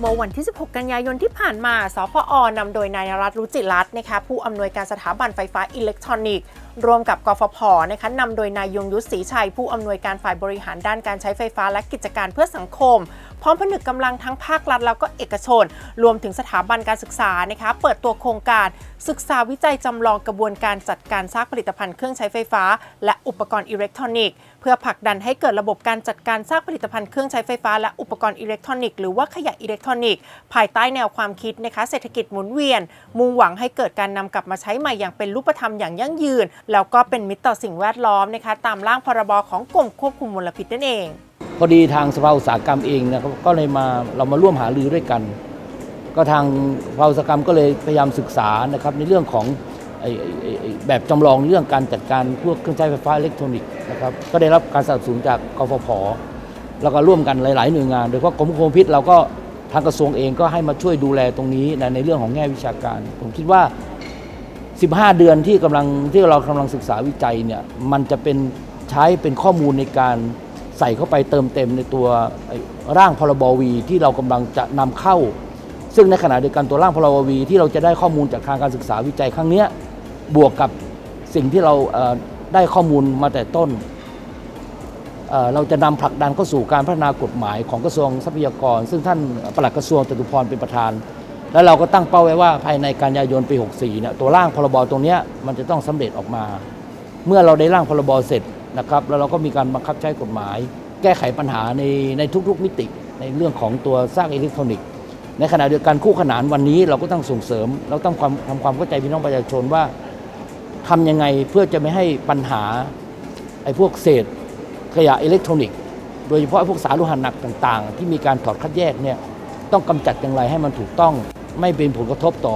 เมื่อวันที่ 16 กันยายนที่ผ่านมา สพอนำโดยนายนรัตน์รุจิรัตน์นะคะผู้อำนวยการสถาบันไฟฟ้าอิเล็กทรอนิกส์ร่วมกับกฟผนะคะนำโดยนายยงยุทธศรีชัย ผู้อำนวยการฝ่ายบริหารด้านการใช้ไฟฟ้าและกิจการเพื่อสังคม ร้อมผนึกกำลังทั้งภาครัฐแล้วก็เอกชน รวมถึงสถาบันการศึกษานะคะเปิดตัวโครงการศึกษาวิจัยจำลองกระบวนการจัดการซากผลิตภัณฑ์เครื่องใช้ไฟฟ้า และอุปกรณ์อิเล็กทรอนิกส์เพื่อผลักดันให้เกิดระบบการจัดการซากผลิตภัณฑ์เครื่องใช้ไฟฟ้าและอุปกรณ์อิเล็กทรอนิกส์หรือว่าขยะอิเล็กทรอนิกส์ภายใต้แนวความคิดนะคะเศรษฐกิจหมุนเวียน มุ่งหวังให้เกิดการนำกลับมาใช้ใหม่อย่างเป็นรูปธรรมอย่างยั่งยืน แล้วก็เป็นมิตรต่อสิ่งแวดล้อมนะคะตามร่างพรบของกรมควบคุมมลพิษนั่นเอง พอดีทางสภาอุตสาหกรรมเองนะครับก็เลยมาเรามาร่วมหารือด้วยกัน ก็ทางสภาอุตสาหกรรมก็เลยพยายามศึกษานะครับในเรื่องของไอ้ไอแบบจำลองเรื่องการจัดการพวกเครื่องใช้ไฟฟ้าอิเล็กทรอนิกส์นะครับก็ได้รับการสนับสนุนจากกฟผแล้วก็ร่วมกันหลาย ๆ หน่วยงานโดยเฉพาะกรมควบคุมพิษเราก็ทางกระทรวงเองก็ให้มาช่วยดูแลตรงนี้นะในเรื่องของแง่วิชาการ ผมคิดว่า 15 เดือนที่กำลังที่เรากำลังศึกษาวิจัยเนี่ยมันจะเป็นใช้เป็นข้อมูลในการ ใส่เข้าไปเติมเต็มในตัวร่างพรบวีที่เรากำลังจะนำเข้า ซึ่งในขณะเดียวกันตัวร่างพรบวีที่เราจะได้ข้อมูลจากทางการศึกษาวิจัยครั้งนี้บวกกับสิ่งที่เราได้ข้อมูลมาแต่ต้น เราจะนำผลักดันเข้าสู่การพัฒนากฎหมายของกระทรวงทรัพยากร ซึ่งท่านปลัดกระทรวงจตุพรเป็นประธาน แล้วเราก็ตั้งเป้าไว้ว่าภายในกันยายนปี 64เนี่ยตัวร่างพรบตรงนี้มันจะต้องสำเร็จออกมา เมื่อเราได้ร่างพรบเสร็จ นะครับแล้วเราก็มีการบังคับใช้กฎหมาย แก้ไขปัญหาในในทุกๆมิติในเรื่องของตัวซากอิเล็กทรอนิกส์ในขณะเดียวกันคู่ขนานวันนี้เราก็ต้องส่งเสริม เราต้องความทำความเข้าใจพี่น้องประชาชนว่าทำยังไงเพื่อจะไม่ให้ปัญหาไอ้พวกเศษขยะอิเล็กทรอนิกส์ โดยเฉพาะพวกสารโลหะหนักต่าง ๆ ที่มีการถอดคัดแยกเนี่ยต้องกำจัดอย่างไรให้มันถูกต้อง ไม่เป็นผลกระทบต่อ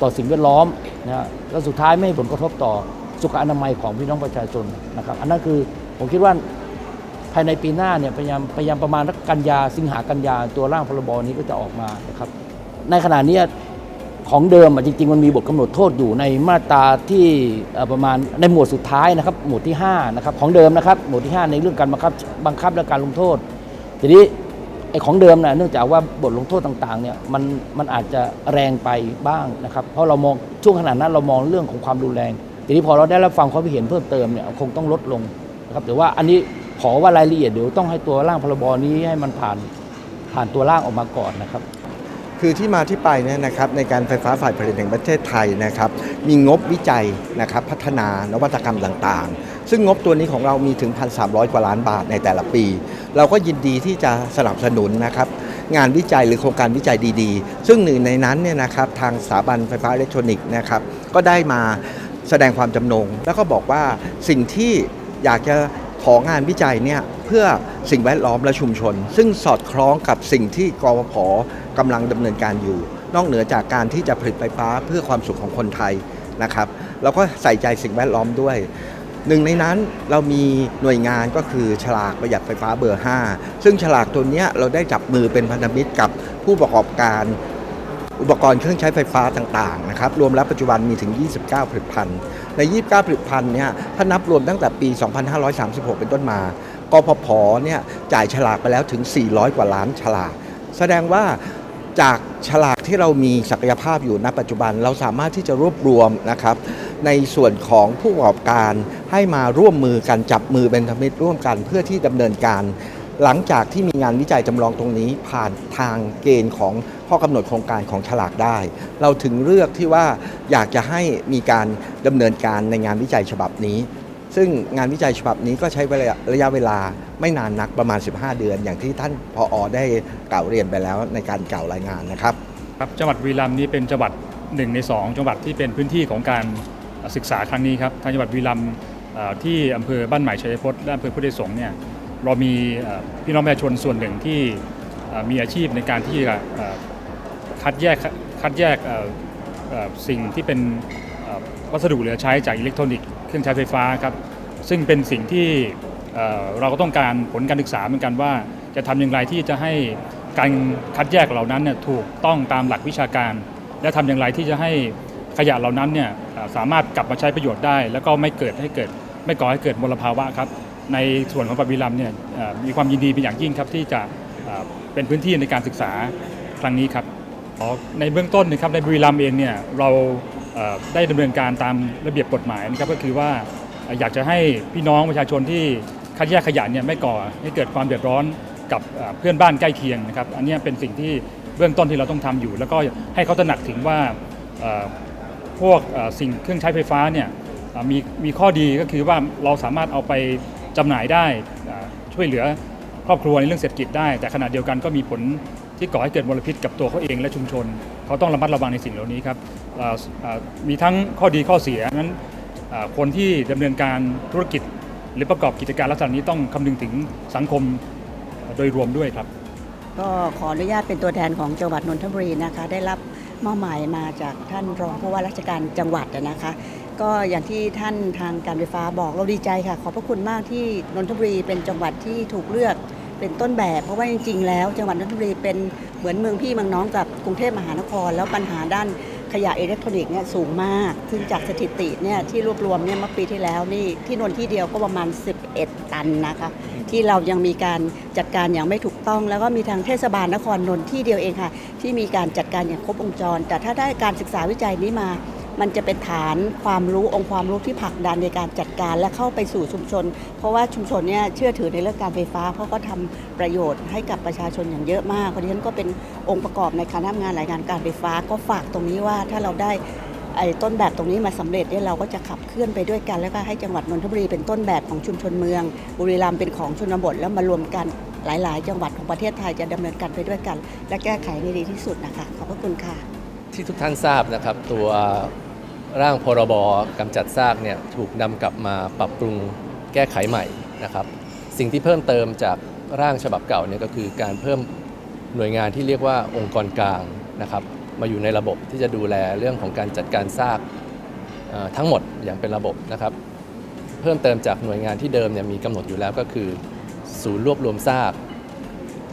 ต่อสิ่งแวดล้อมนะฮะแล้วสุดท้ายไม่ให้ผลกระทบต่อ สุขอนามัยของพี่น้องประชาชนนะครับ อันนั้นคือผมคิดว่าภายในปีหน้าเนี่ยพยายามพยายามประมาณสักกันยาสิงหากันยาตัวร่างพรบนี้ก็จะออกมานะครับ ในขณะนี้ของเดิมจริงๆ มันมีบทกำหนดโทษอยู่ในมาตราที่ประมาณในหมวดสุดท้ายนะครับ หมวดที่5นะครับของเดิมนะครับหมวดที่ 5 ในเรื่องการบังคับบังคับและการลงโทษ ทีนี้ไอ้ของเดิมนะเนื่องจากว่าบทลงโทษต่างๆเนี่ยมันมันอาจจะแรงไปบ้างนะครับ เพราะเรามองช่วงขนาดนั้นเรามองเรื่องของความรุนแรง ทีนี้พอเราได้รับฟังความเห็นเพิ่มเติมเนี่ยคงต้องลดลงนะครับแต่ว่าอันนี้ขอว่ารายละเอียดเดี๋ยวต้องให้ตัวร่างพรบนี้ให้มันผ่านผ่านตัวร่างออกมาก่อนนะครับคือที่มาที่ไปเนี่ยนะครับในการไฟฟ้าฝ่ายผลิตแห่งประเทศไทยนะครับมีงบวิจัยนะครับพัฒนานวัตกรรมต่างๆ ซึ่งงบตัวนี้ของเรามีถึง 1,300 กว่าล้านบาทในแต่ละปี เราก็ยินดีที่จะสนับสนุนนะครับงานวิจัยหรือโครงการวิจัยดีๆ ซึ่งหนึ่งในนั้นเนี่ยนะครับทางสถาบันไฟฟ้าอิเล็กทรอนิกส์นะครับก็ได้มา แสดงความจำนง แล้วก็บอกว่าสิ่งที่อยากจะของานวิจัยเนี่ยเพื่อสิ่งแวดล้อมและชุมชน ซึ่งสอดคล้องกับสิ่งที่กวพกำลังดำเนินการอยู่ นอกเหนือจากการที่จะผลิตไฟฟ้าเพื่อความสุขของคนไทยนะครับแล้วก็ใส่ใจสิ่งแวดล้อมด้วยหนึ่งในนั้นเรามีหน่วยงานก็คือฉลากประหยัดไฟฟ้าเบอร์ 5 ซึ่งฉลากตัวเนี้ยเราได้จับมือเป็นพันธมิตรกับผู้ประกอบการ อุปกรณ์เครื่องใช้ไฟฟ้าต่างๆนะครับรวมแล้วปัจจุบันมีถึง 29 ผลิตภัณฑ์ ใน 29 ผลิตภัณฑ์เนี่ยถ้านับรวมตั้งแต่ปี 2536 เป็นต้นมากพพเนี่ยจ่ายฉลากไปแล้วถึง 400 กว่าล้านฉลาก แสดงว่าจากฉลากที่เรามีศักยภาพอยู่ณปัจจุบันเราสามารถที่จะรวบรวมนะครับในส่วนของผู้ประกอบการให้มาร่วมมือกันจับมือเป็นธมิตรร่วมกันเพื่อที่ดำเนินการ หลังจากที่มีงานวิจัยจำลองตรงนี้ผ่านทางเกณฑ์ของข้อกำหนดโครงการของฉลากได้ เราถึงเลือกที่ว่าอยากจะให้มีการดำเนินการในงานวิจัยฉบับนี้ ซึ่งงานวิจัยฉบับนี้ก็ใช้ระยะเวลาไม่นานนักประมาณ 15 เดือน อย่างที่ท่านพออได้กล่าวเรียนไปแล้วในการกล่าวรายงานนะครับครับจังหวัดบุรีรัมนี้เป็นจังหวัดหนึ่งในสองจังหวัดที่เป็นพื้นที่ของการศึกษาครั้งนี้ครับทางจังหวัดบุรีรัมที่อำเภอบ้านใหม่ชัยพจน์และอำเภอพุทธไทยสงฆ์เนี่ย เรามีพี่น้องประชาชนส่วนหนึ่งที่มีอาชีพในการที่จะคัดแยกคัดแยกสิ่งที่เป็นวัสดุเหลือใช้จากอิเล็กทรอนิกส์เครื่องใช้ไฟฟ้าครับซึ่งเป็นสิ่งที่เราก็ต้องการผลการศึกษาเหมือนกันว่า จะทำอย่างไรที่จะให้การคัดแยกเหล่านั้นเนี่ยถูกต้องตามหลักวิชาการ และทำอย่างไรที่จะให้ขยะเหล่านั้นเนี่ยสามารถกลับมาใช้ประโยชน์ได้ แล้วก็ไม่เกิดให้เกิดไม่ก่อให้เกิดมลภาวะครับ ในส่วนของปบิรัมย์เนี่ยเอ่อมีความยินดีเป็นอย่างยิ่งครับที่จะเอ่อเป็นพื้นที่ในการศึกษาครั้งนี้ครับอ๋อในเบื้องต้นนะครับในบุรีรัมย์เองเนี่ยเราเอ่อได้ดำเนินการตามระเบียบกฎหมายนะครับก็คือว่าเอ่ออยากจะให้พี่น้องประชาชนที่คัดแยกขยะเนี่ยไม่ก่อให้เกิดความเดือดร้อนกับเอ่อเพื่อนบ้านใกล้เคียงนะครับอันเนี้ยเป็นสิ่งที่เบื้องต้นที่เราต้องทำอยู่ แล้วก็ให้เขาตระหนักถึงว่าเอ่อพวกเอ่อสิ่งเครื่องใช้ไฟฟ้าเนี่ยเอ่อมีมีข้อดีก็คือว่าเราสามารถเอาไป จำหน่ายได้ช่วยเหลือครอบครัวในเรื่องเศรษฐกิจได้ แต่ขณะเดียวกันก็มีผลที่ก่อให้เกิดมลพิษกับตัวเขาเองและชุมชน เขาต้องระมัดระวังในสิ่งเหล่านี้ครับมีทั้งข้อดีข้อเสียนั้นคนที่ดำเนินการธุรกิจหรือประกอบกิจการลักษณะนี้ต้องคำนึงถึงสังคมโดยรวมด้วยครับ ก็ขออนุญาตเป็นตัวแทนของจังหวัดนนทบุรีนะคะ ได้รับมอบหมายมาจากท่านรองผู้ว่าราชการจังหวัดนะคะ ก็อย่างที่ท่านทางการไฟฟ้าบอกเราดีใจค่ะ ขอบพระคุณมากที่นนทบุรีเป็นจังหวัดที่ถูกเลือกเป็นต้นแบบ เพราะว่าจริงๆ แล้วจังหวัดนนทบุรีเป็นเหมือนเมืองพี่เมืองน้องกับกรุงเทพมหานคร แล้วปัญหาด้านขยะอิเล็กทรอนิกส์เนี่ยสูงมาก ซึ่งจากสถิติเนี่ยที่รวบรวมเนี่ยเมื่อปีที่แล้วนี่ที่นนที่เดียวก็ประมาณ 11 ตันนะคะ ที่เรายังมีการจัดการอย่างไม่ถูกต้อง แล้วก็มีทางเทศบาลนครนนท์ที่เดียวเองค่ะ ที่มีการจัดการอย่างครบวงจร แต่ถ้าได้การศึกษาวิจัยนี้มา มันจะเป็นฐานความรู้องค์ความรู้ที่ผลักดันในการจัดการและเข้าไปสู่ชุมชน เพราะว่าชุมชนเนี่ยเชื่อถือในเรื่องการไฟฟ้า เพราะก็ทำประโยชน์ให้กับประชาชนอย่างเยอะมากเพราะฉะนั้นก็เป็นองค์ประกอบในการทำงานรายงานการไฟฟ้าก็ฝากตรงนี้ว่าถ้าเราได้ไอ้ต้นแบบตรงนี้มาสำเร็จเนี่ยเราก็จะขับเคลื่อนไปด้วยกัน แล้วก็ให้จังหวัดนนทบุรีเป็นต้นแบบของชุมชนเมือง บุรีรัมย์เป็นของชนบทแล้วมารวมกันหลาย ๆ จังหวัดของประเทศไทยจะดำเนินการไปด้วยกัน และแก้ไขในดีที่สุดนะคะขอบพระคุณค่ะ ที่ทุกท่านทราบนะครับตัว ร่างพรบกำจัดซากเนี่ยถูกนำกลับมาปรับปรุงแก้ไขใหม่นะครับ สิ่งที่เพิ่มเติมจากร่างฉบับเก่าเนี่ยก็คือการเพิ่มหน่วยงานที่เรียกว่าองค์กรกลางนะครับมาอยู่ในระบบที่จะดูแลเรื่องของการจัดการซากทั้งหมดอย่างเป็นระบบนะครับ เพิ่มเติมจากหน่วยงานที่เดิมเนี่ยมีกำหนดอยู่แล้วก็คือ ศูนย์รวบรวมซาก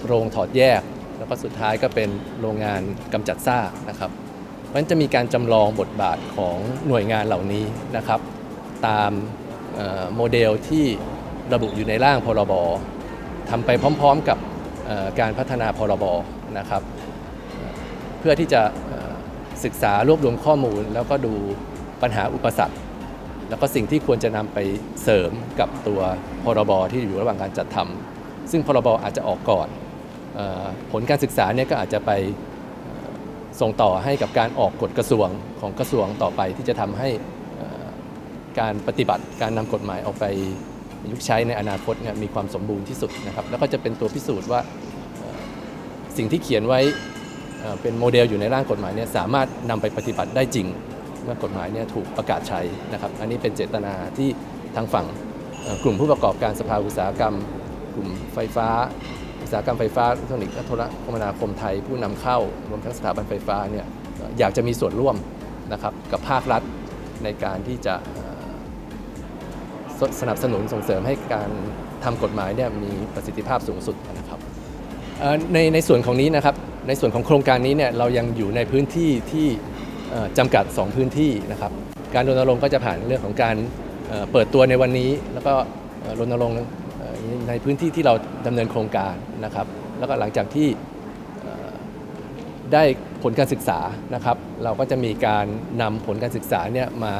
โรงถอดแยก แล้วก็สุดท้ายก็เป็นโรงงานกำจัดซากนะครับ ราะนั้นจะมีการจำลองบทบาทของหน่วยงานเหล่านี้นะครับ ตามโมเดลที่ระบุอยู่ในร่างพรบทำไปพร้อมๆกับการพัฒนาพรบนะครับ เพื่อที่จะศึกษารวบรวมข้อมูล แล้วก็ดูปัญหาอุปสรรค แล้วก็สิ่งที่ควรจะนำไปเสริมกับตัวพรบที่อยู่ระหว่างการจัดทำซึ่งพรบอาจจะออกก่อนออผลการศึกษาเนี่ยก็อาจจะไป ส่งต่อให้กับการออกกฎกระทรวงของกระทรวงต่อไปที่จะทำให้การปฏิบัติการนำกฎหมายออกไปยุกต์ใช้ในอนาคตเนี่ยมีความสมบูรณ์ที่สุดนะครับ แล้วก็จะเป็นตัวพิสูจน์ว่าสิ่งที่เขียนไว้เป็นโมเดลอยู่ในร่างกฎหมายเนี่ยสามารถนำไปปฏิบัติได้จริง เมื่อกฎหมายเนี่ยถูกประกาศใช้นะครับ อันนี้เป็นเจตนาที่ทางฝั่งกลุ่มผู้ประกอบการสภาอุตสาหกรรม กลุ่มไฟฟ้า อุตสาหกรรมไฟฟ้าอิเล็กทรอนิกส์และโทรคมนาคมไทยผู้นำเข้ารวมทั้งสถาบันไฟฟ้าเนี่ยอยากจะมีส่วนร่วมนะครับกับภาครัฐในการที่จะสสนับสนุนส่งเสริมให้การทำกฎหมายเนี่ยมีประสิทธิภาพสูงสุดนะครับในในส่วนของนี้นะครับในส่วนของโครงการนี้เนี่ยเรายังอยู่ในพื้นที่ที่เอ่อจำกัด 2 พื้นที่นะครับการรณรงค์ก็จะผ่านเรื่องของการเปิดตัวในวันนี้ แล้วก็รณรงค์ ในพื้นที่ที่เราดำเนินโครงการนะครับ แล้วก็หลังจากที่ได้ผลการศึกษานะครับ เราก็จะมีการนำผลการศึกษาเนี่ยมา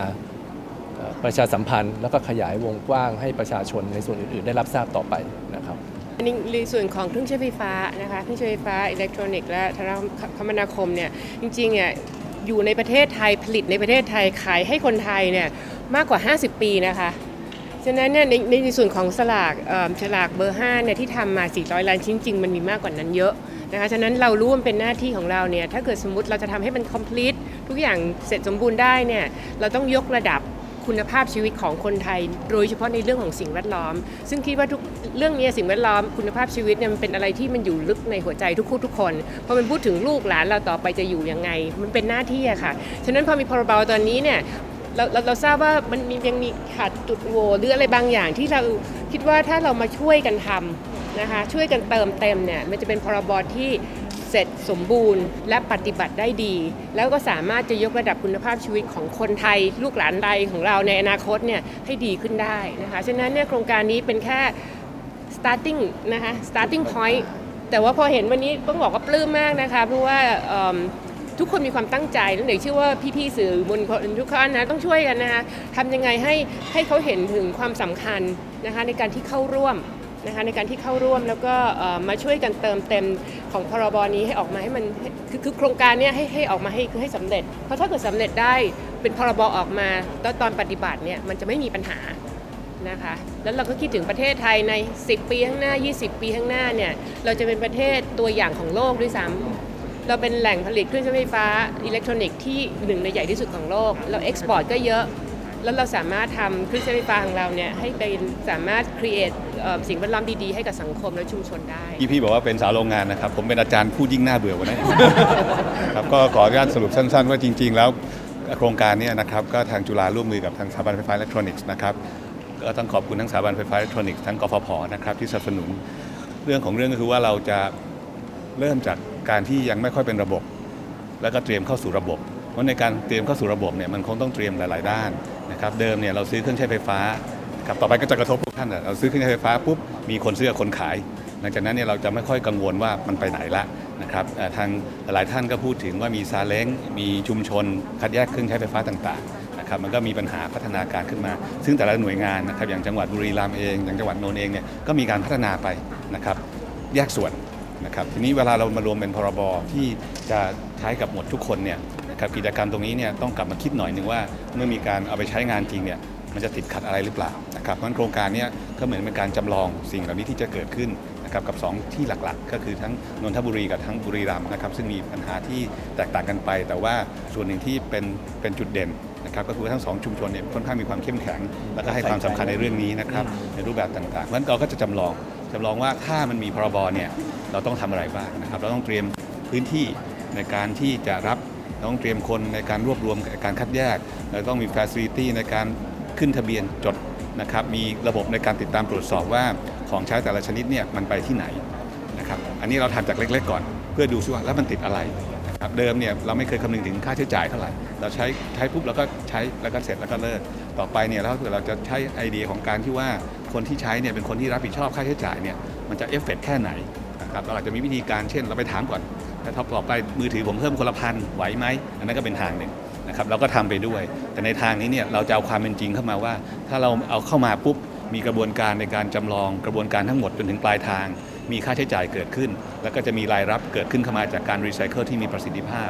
ประชาสัมพันธ์ แล้วก็ขยายวงกว้างให้ประชาชนในส่วนอื่น ๆ ได้รับทราบต่อไปนะครับในในส่วนของเครื่องใช้ไฟฟ้านะคะเครื่องใช้ไฟฟ้าอิเล็กทรอนิกส์และโทรคมนาคมเนี่ยจริงๆเนี่ยอยู่ในประเทศไทยผลิตในประเทศไทยขายให้คนไทยเนี่ยมากกว่า 50 ปีนะคะ ฉะนั้นเนี่ยในในส่วนของสลากฉลากเบอร์5เนี่ยที่ทำมา 400 ล้านชิ้นจริงมันมีมากกว่านั้นเยอะนะคะฉะนั้นเรารู้ว่ามันเป็นหน้าที่ของเราเนี่ยถ้าเกิดสมมติเราจะทำให้มัน complete ทุกอย่างเสร็จสมบูรณ์ได้เนี่ยเราต้องยกระดับคุณภาพชีวิตของคนไทย โดยเฉพาะในเรื่องของสิ่งแวดล้อม ซึ่งคิดว่าทุกเรื่องนี้สิ่งแวดล้อมคุณภาพชีวิตเนี่ยมันเป็นอะไรที่มันอยู่ลึกในหัวใจทุกคู่ทุกคนพอมันพูดถึงลูกหลานเราต่อไปจะอยู่ยังไง มันเป็นหน้าที่อะค่ะ ฉะนั้นพอมีพรบตอนนี้เนี่ย เราเราเราทราบว่ามันมียังมีขาดจุดโหว่หรืออะไรบางอย่างที่เราคิดว่าถ้าเรามาช่วยกันทำนะคะช่วยกันเติมเต็มเนี่ยมันจะเป็นพรบที่เสร็จสมบูรณ์และปฏิบัติได้ดี แล้วก็สามารถจะยกระดับคุณภาพชีวิตของคนไทย ลูกหลานใดของเราในอนาคตเนี่ยให้ดีขึ้นได้นะคะฉะนั้นเนี่ยโครงการนี้เป็นแค่ starting นะคะ starting point แต่ว่าพอเห็นวันนี้ต้องบอกว่าปลื้มมากนะคะ เพราะว่า ทุกคนมีความตั้งใจแล้วเดี๋ยวเชื่อว่าพี่ๆสื่อมวลชนทุกท่านนะต้องช่วยกันนะคะทำยังไงให้ให้เขาเห็นถึงความสำคัญนะคะในการที่เข้าร่วมนะคะในการที่เข้าร่วมแล้วก็มาช่วยกันเติมเต็มของพรบนี้ให้ออกมาให้มันคือคือโครงการนี้ให้ให้ออกมาให้คือให้สำเร็จ เพราะถ้าเกิดสำเร็จได้เป็นพรบออกมาแล้วตอนปฏิบัติเนี่ยมันจะไม่มีปัญหานะคะแล้วเราก็คิดถึงประเทศไทยใน 10 ปีข้างหน้า 20 ปีข้างหน้าเนี่ยเราจะเป็นประเทศตัวอย่างของโลกด้วยซ้ำ เราเป็นแหล่งผลิตเครื่องใช้ไฟฟ้าอิเล็กทรอนิกส์ที่หนึ่งในใหญ่ที่สุดของโลก เราเอ็กซ์พอร์ตก็เยอะ แล้วเราสามารถทำเครื่องใช้ไฟฟ้าของเราเนี่ยให้เป็นสามารถ create เอ่อสิ่งแวดล้อมดีๆ ให้กับสังคมและชุมชนได้พี่พี่บอกว่าเป็นสาวโรงงานนะครับ ผมเป็นอาจารย์พูดยิ่งน่าเบื่อกว่านั้นครับก็ขออนุญาตสรุปสั้น ๆ ว่าจริง ๆ แล้วโครงการนี้นะครับก็ทางจุฬาร่วมมือกับทางสถาบันไฟฟ้าอิเล็กทรอนิกส์นะครับก็ต้องขอบคุณทั้งสถาบันไฟฟ้าอิเล็กทรอนิกส์ทั้งกฟผนะครับที่สนับสนุนเรื่องของเรื่องก็คือว่าเราจะ เริ่มจากการที่ยังไม่ค่อยเป็นระบบ แล้วก็เตรียมเข้าสู่ระบบ เพราะในการเตรียมเข้าสู่ระบบเนี่ยมันคงต้องเตรียมหลาย ๆ ด้านนะครับเดิมเนี่ยเราซื้อเครื่องใช้ไฟฟ้าครับต่อไปก็จะกระทบพวกท่านเราซื้อเครื่องใช้ไฟฟ้าปุ๊บมีคนซื้อคนขาย หลังจากนั้นเนี่ยเราจะไม่ค่อยกังวลว่ามันไปไหนละนะครับทางหลายท่านก็พูดถึงว่ามีซาเล้งมีชุมชน คัดแยกเครื่องใช้ไฟฟ้าต่างๆนะครับมันก็มีปัญหาพัฒนาการขึ้นมา ซึ่งแต่ละหน่วยงานนะครับอย่างจังหวัดบุรีรัมย์เองอย่างจังหวัดโนนเองเนี่ยก็มีการพัฒนาไปนะครับแยกส่วน นะครับทีนี้เวลาเรามารวมเป็นพรบที่จะใช้กับหมดทุกคนเนี่ยนะครับกิจกรรมตรงนี้เนี่ยต้องกลับมาคิดหน่อยหนึ่งว่าเมื่อมีการเอาไปใช้งานจริงเนี่ยมันจะติดขัดอะไรหรือเปล่านะครับเพราะงั้นโครงการนี้ก็เหมือนเป็นการจำลองสิ่งเหล่านี้ที่จะเกิดขึ้นนะครับกับ 2 ที่หลักๆ ก็คือทั้งนนทบุรีกับทั้งบุรีรัมย์นะครับซึ่งมีปัญหาที่แตกต่างกันไป แต่ว่าส่วนหนึ่งที่เป็นเป็นจุดเด่นนะครับก็คือทั้งสองชุมชนเนี่ยค่อนข้างมีความเข้มแข็ง แล้วก็ให้ความสำคัญในเรื่องนี้นะครับในรูปแบบต่างๆเพราะฉะนั้นเราก็จะจำลองจำลองว่าถ้ามันมีพรบเนี่ย เราต้องทำอะไรบ้างนะครับ เราต้องเตรียมพื้นที่ในการที่จะรับเราต้องเตรียมคนในการรวบรวมการคัดแยกเราต้องมีฟ a ซิลิตี้ในการขึ้นทะเบียนจดนะครับ มีระบบในการติดตามตรวจสอบว่าของใช้แต่ละชนิดเนี่ยมันไปที่ไหนนะครับ อันนี้เราทำจากเล็กๆก่อน เพื่อดูซิว่าแล้วมันติดอะไรนะครับเดิมเนี่ยเราไม่เคยคำนึงถึงค่าใช้จ่ายเท่าไหร่ เราใช้ใช้ปุ๊บเราก็ใช้แล้วก็เสร็จแล้วก็เลิก ต่อไปเนี่ยถ้าเกิดเราจะใช้ไอเดียของการที่ว่าคนที่ใช้เนี่ยเป็นคนที่รับผิดชอบค่าใช้จ่ายเนี่ยมันจะเอฟเฟกแค่ไหน ครับเราอาจจะมีวิธีการเช่น เราไปถามก่อนถ้าท็อปต่อไปมือถือผมเพิ่มคนละพันไหวไหมอันนั้นก็เป็นทางหนึ่งนะครับเราก็ทำไปด้วย แต่ในทางนี้เนี่ยเราจะเอาความเป็นจริงเข้ามาว่า ถ้าเราเอาเข้ามาปุ๊บมีกระบวนการในการจำลองกระบวนการทั้งหมดจนถึงปลายทาง มีค่าใช้จ่ายเกิดขึ้น แล้วก็จะมีรายรับเกิดขึ้นเข้ามาจากการรีไซเคิลที่มีประสิทธิภาพ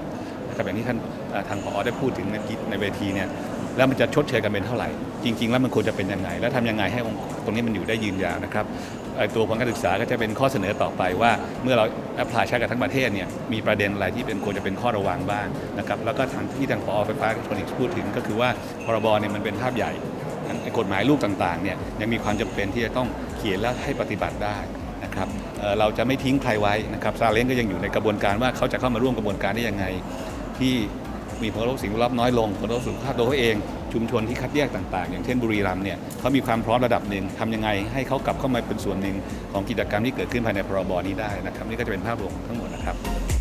นะครับอย่างที่ท่านทางผอได้พูดถึงในกิจในเวทีเนี่ยแล้วมันจะชดเชยกันเป็นเท่าไหร่ จริง ๆ แล้วมันควรจะเป็นยังไง แล้วทำยังไงให้องค์ตรงนี้มันอยู่ได้ยืนยาวนะครับ ตัวผลการศึกษาก็จะเป็นข้อเสนอต่อไปว่า เมื่อเราแอพพลายใช้กับทั้งประเทศเนี่ยมีประเด็นอะไรที่เป็นควรจะเป็นข้อระวังบ้างนะครับแล้วก็ทางที่ทางพอไฟฟ้าอิเล็กทรอนิกส์พูดถึงก็คือว่าพรบเนี่ยมันเป็นภาพใหญ่กฎหมายลูกต่างๆเนี่ยยังมีความจำเป็นที่จะต้องเขียนและให้ปฏิบัติได้นะครับเเราจะไม่ทิ้งใครไว้นะครับซาเล้งก็ยังอยู่ในกระบวนการว่าเขาจะเข้ามาร่วมกระบวนการได้ยังไง ที่ มีผลกระทบสิ่งแวดล้อมน้อยลงผลกระทบสุขภาพตัวเขาเอง ชุมชนที่คัดแยกต่างๆ อย่างเช่นบุรีรัมย์เนี่ยเขามีความพร้อมระดับหนึ่งทำยังไงให้เขากลับเข้ามาเป็นส่วนหนึ่งของกิจกรรมที่เกิดขึ้นภายในพรบนี้ได้นะครับนี่ก็จะเป็นภาพรวมทั้งหมดนะครับ